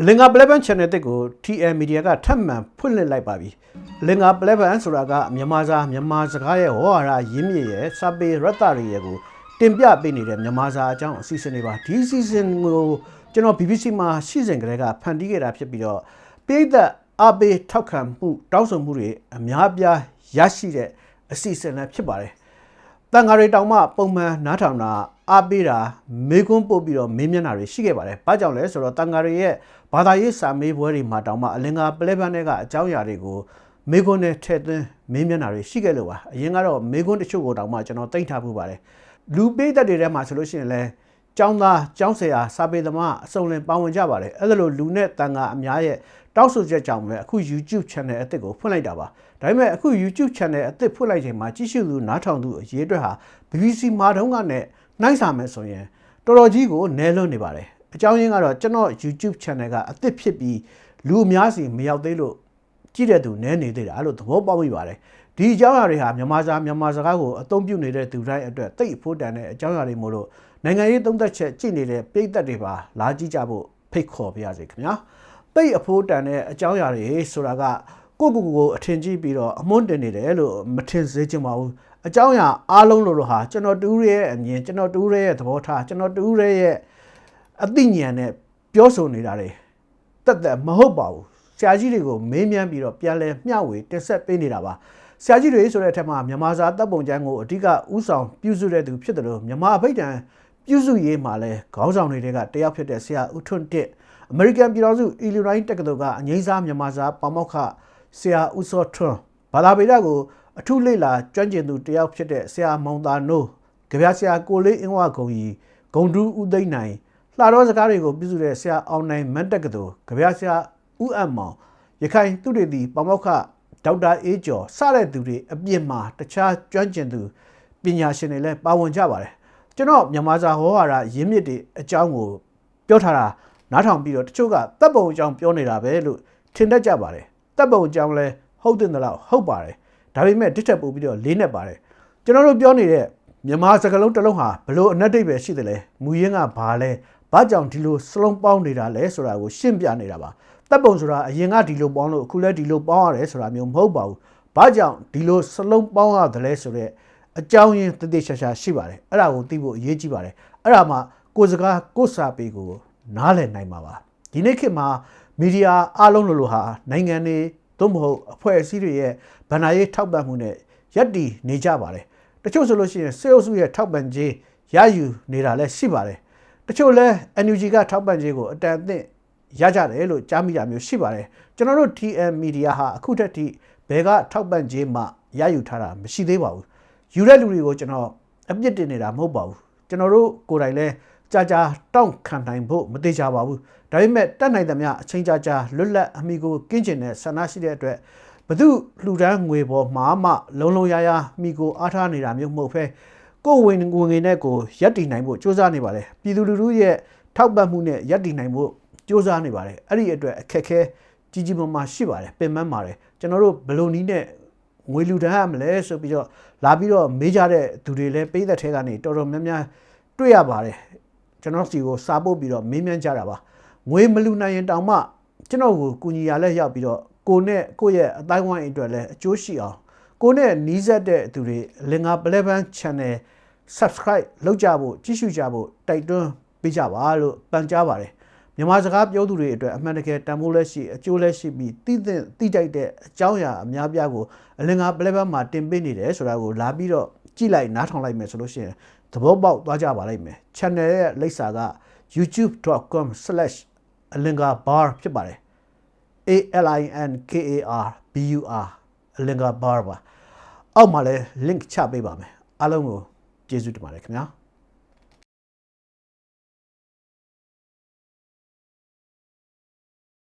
အလင်္ကာပလက်ပန် channel တစ်ကို TM Media ကထပ်မံဖွင့်လှစ်လိုက်ပါပြီအလင်္ကာပလက်ပန်ဆိုတာကမြန်မာစာမြန်မာစကားရဲ့ဟောဟာရရင်းမြစ်ရဲ့စာပေရတ္တတွေရဲ့ကိုတင်ပြပေးနေတဲ့မြန်မာစာအကြောင်းအစီအစဉ်တွေပါဒီအစီအစဉ်ကိုကျွန်တော် BBC မှာရှိစဉ်ကလေးကဖန်တီးခဲ့တာဖြစ်ပြီးတော့ပြည်သက်အပေးထောက်ခံမှုတောင်းဆိုမှုတွေအများပြားရရှိတဲ့အစီအစဉ်လည်းဖြစ်ပါတယ် တန်ဃာတွေတောင်မှပုံမှန်နားထောင်တာအားပေးတာမေကွန်းပို့ပြီးတော့မေးမြန်းတာတွေရှိခဲ့ပါတယ်။ဘာကြောင့်လဲဆိုတော့တန်ဃာတွေရဲ့ဘာသာရေးစာမေးပွဲတွေမှာတောင်မှအလင်္ကာပလဲပန်းတွေကအကြောင်းအရာတွေကိုမေကွန်းနဲ့ထည့်သွင်းမေးမြန်းတာတွေရှိခဲ့လို့ပါ။အရင်ကတော့မေကွန်းတချို့ကိုတောင်မှကျွန်တော်သိမ့်ထားဖို့ပါတယ်။လူပေးသက်တွေထဲမှာဆိုလို့ရှိရင်လည်းကျောင်းသားကျောင်းဆရာစာပေသမားအစုံလင်ပါဝင်ကြပါတယ်။အဲ့ဒါလိုလူနဲ့တန်ဃာအများရဲ့ တောက်ဆိုချက်ကြောင့်ပဲအခု YouTube channel အသစ်ကိုဖွင့်လိုက်တာပါ။ဒါပေမဲ့အခု YouTube channel အသစ်ဖွင့်လိုက်ချိန်မှာကြည့်ရှုသူနားထောင်သူအရေးအတွက်ဟာ BBC မှာတုန်းကနဲ့နှိုင်းစာမယ်ဆိုရင်တော်တော်ကြီးကိုနဲလွန်းနေပါတယ်။အကြောင်းရင်းကတော့ကျွန်တော် YouTube channel ကအသစ်ဖြစ်ပြီးလူအများစီမရောက်သေးလို့ကြည့်တဲ့သူနဲနေသေးတာအဲ့လိုသဘောပေါက်မိပါတယ်။ဒီအကြောင်းအရာတွေဟာမြန်မာစာမြန်မာစကားကိုအသုံးပြုနေတဲ့သူတိုင်းအတွက်တိတ်အဖို့တန်တဲ့အကြောင်းအရာတွေမို့လို့နိုင်ငံရေးသုံးသက်ချက်ကြည့်နေတဲ့ပြည်သက်တွေပါလာကြည့်ကြဖို့ဖိတ်ခေါ်ပါရစေခင်ဗျာ။ တိတ်အဖို့တန်တဲ့အကြောင်းအရာတွေဆိုတာကကိုယ့်ကိုယ်ကိုအထင်ကြီးပြီးတော့အမွန်းတင်နေတယ်လို့မထင်စေချင်ပါဘူးအကြောင်းအရာအားလုံးလို့လို့ဟာကျွန်တော်တူးရဲ့အမြင်ကျွန်တော်တူးရဲ့သဘောထားကျွန်တော်တူးရဲ့အသိဉာဏ်နဲ့ပြောဆိုနေတာတွေတက်တက်မဟုတ်ပါဘူးဆရာကြီးတွေကိုမေးမြန်းပြီးတော့ပြန်လဲမျှဝေတင်ဆက်ပေးနေတာပါဆရာကြီးတွေဆိုတဲ့အထက်မှာမြန်မာစာတပ်ပုံကျမ်းကိုအဓိကဥဆောင်ပြုစုတဲ့သူဖြစ်တယ်လို့မြန်မာအဖိတ်တန်ပြုစုရေးမှာလဲခေါင်းဆောင်တွေကတယောက်ဖြစ်တဲ့ဆရာဦးထွန်းတစ် အမေရိကန်ပြည်တော်စုအီလီနိုင်းတက္ကသိုလ်ကအငိမ့်စားမြန်မာစာပါမောက္ခဆရာဦးစောထွန်းဘာသာပေဒကိုအထုလေ့လာကျွမ်းကျင်သူတယောက်ဖြစ်တဲ့ဆရာမောင်သာနိုးကြပြဆရာကိုလေးအင်းဝဂုံကြီးဂုံတူးဦးသိန်းနိုင်လှတော်စကားတွေကိုပြုစုတဲ့ဆရာအောင်နိုင်မတ်တက်ကတော်ကြပြဆရာဦးအမောင်ရခိုင်သူတွေတီပမောက္ခဒေါက်တာအေးကျော်စတဲ့သူတွေအပြင်မှာတခြားကျွမ်းကျင်သူပညာရှင်တွေလည်းပါဝင်ကြပါတယ်ကျွန်တော်မြန်မာစာဟောဟာရရင်းမြစ်တွေအကြောင်းကိုပြောထားတာ နားထောင်ပြီးတော့တချို့ကတပ်ပုံအကြောင်းပြောနေတာပဲလို့ထင်တတ်ကြပါတယ်တပ်ပုံအကြောင်းလဲဟုတ်တဲ့လားဟုတ်ပါတယ်ဒါပေမဲ့တစ်ထက်ပို့ပြီးတော့လေးနဲ့ပါတယ်ကျွန်တော်တို့ပြောနေတဲ့မြန်မာစကားလုံးတစ်လုံးဟာဘလို့အနက်တိတ်ပဲရှိတယ်လဲမူရင်းကဘာလဲဘာကြောင့်ဒီလိုစလုံးပေါင်းနေတာလဲဆိုတာကိုရှင်းပြနေတာပါတပ်ပုံဆိုတာအရင်ကဒီလိုပေါင်းလို့အခုလဲဒီလိုပေါင်းရတယ်ဆိုတာမျိုးမဟုတ်ပါဘူးဘာကြောင့်ဒီလိုစလုံးပေါင်းရတယ်လဲဆိုတော့အကြောင်းရင်းတတိရှာရှာရှိပါတယ်အဲ့ဒါကိုသိဖို့အရေးကြီးပါတယ်အဲ့ဒါမှကိုယ်စကားကိုယ်စာပေကို နားလည်နိုင်မှာပါဒီနေ့ခေတ်မှာမီဒီယာအားလုံးလိုလိုဟာနိုင်ငံတွေသို့မဟုတ်အဖွဲ့အစည်းတွေရဲ့ဗဏ္ဍာရေးထောက်ပံ့မှုနဲ့ရပ်တည်နေကြပါတယ်တချို့ဆိုလို့ရှိရင်စေအုပ်စုရဲ့ထောက်ပံ့ခြင်းရယူနေတာလည်းရှိပါတယ်တချို့လဲ NUG ကထောက်ပံ့ခြင်းကိုအတန်အသင့်ရကြတယ်လို့ကြားမိတာမျိုးရှိပါတယ်ကျွန်တော်တို့ TM Media ဟာအခုထက်ထိဘယ်ကထောက်ပံ့ခြင်းမှရယူထားတာမရှိသေးပါဘူးယူတဲ့လူတွေကိုကျွန်တော်အပြစ်တင်နေတာမဟုတ်ပါဘူးကျွန်တော်တို့ကိုယ်တိုင်လဲ ကြာကြာတောင့်ခံနိုင်ဖို့မသေးကြပါဘူးဒါပေမဲ့တက်နိုင်သမျှအချိန်ကြာကြာလွတ်လပ်အမိကိုကင်းကျင်တဲ့ဆန္ဒရှိတဲ့အတွက်ဘသူလှူဒန်းငွေပေါ်မှာမှလုံလုံရရမိကိုအားထားနေတာမျိုးမဟုတ်ဖဲကိုယ်ဝင်ငွေငွေနဲ့ကိုရက်တည်နိုင်ဖို့စ조사နေပါတယ်ပြည်သူလူထုရဲ့ထောက်ပံ့မှုနဲ့ရက်တည်နိုင်ဖို့စ조사နေပါတယ်အဲ့ဒီအတွက်အခက်ခဲကြီးကြီးမားမားရှိပါတယ်ပင်ပန်းပါတယ်ကျွန်တော်တို့ဘယ်လိုနည်းနဲ့ငွေလူဒန်းရမလဲဆိုပြီးတော့လာပြီးတော့မေးကြတဲ့သူတွေလည်းပိသက်ထဲကနေတော်တော်များများတွေ့ရပါတယ် ကျွန်တော်စီကိုစာပို့ပြီးတော့မေးမြန်းကြတာပါငွေမလူနိုင်ရင်တောင်မှကျွန်တော်ကိုကူညီရလဲရောက်ပြီးတော့ကိုနဲ့ကိုရဲ့အတိုင်းဝိုင်းအတွက်လည်းအကျိုးရှိအောင်ကိုနဲ့နီးစပ်တဲ့သူတွေလင်္ကာပလဲပန်း channel subscribe လုပ်ကြဖို့ကြည့်ရှုကြဖို့တိုက်တွန်းပေးကြပါလို့ပန်ကြားပါတယ်မြန်မာစကားပြောသူတွေအတွက်အမှန်တကယ်တန်ဖိုးလက်ရှိအကျိုးလက်ရှိပြီးတည်တဲ့တည်တိုက်တဲ့အကြောင်းအရာအများပြားကိုအလင်္ကာပလဲပန်းမှာတင်ပေးနေတယ်ဆိုတာကိုလာပြီးတော့ကြည့်လိုက်နားထောင်လိုက်မယ်ဆိုလို့ရှိရင် သဘောပေါက်သွားကြပါလိမ့်မယ် channel ရဲ့လိပ်စာက youtube.com/alingabar ဖြစ်ပါတယ် A L I N K A R B U R alingabar ပါအောက်မှာလည်း link ချပေးပါမယ်အားလုံးကိုကျေးဇူးတင်ပါတယ်ခင်ဗျာ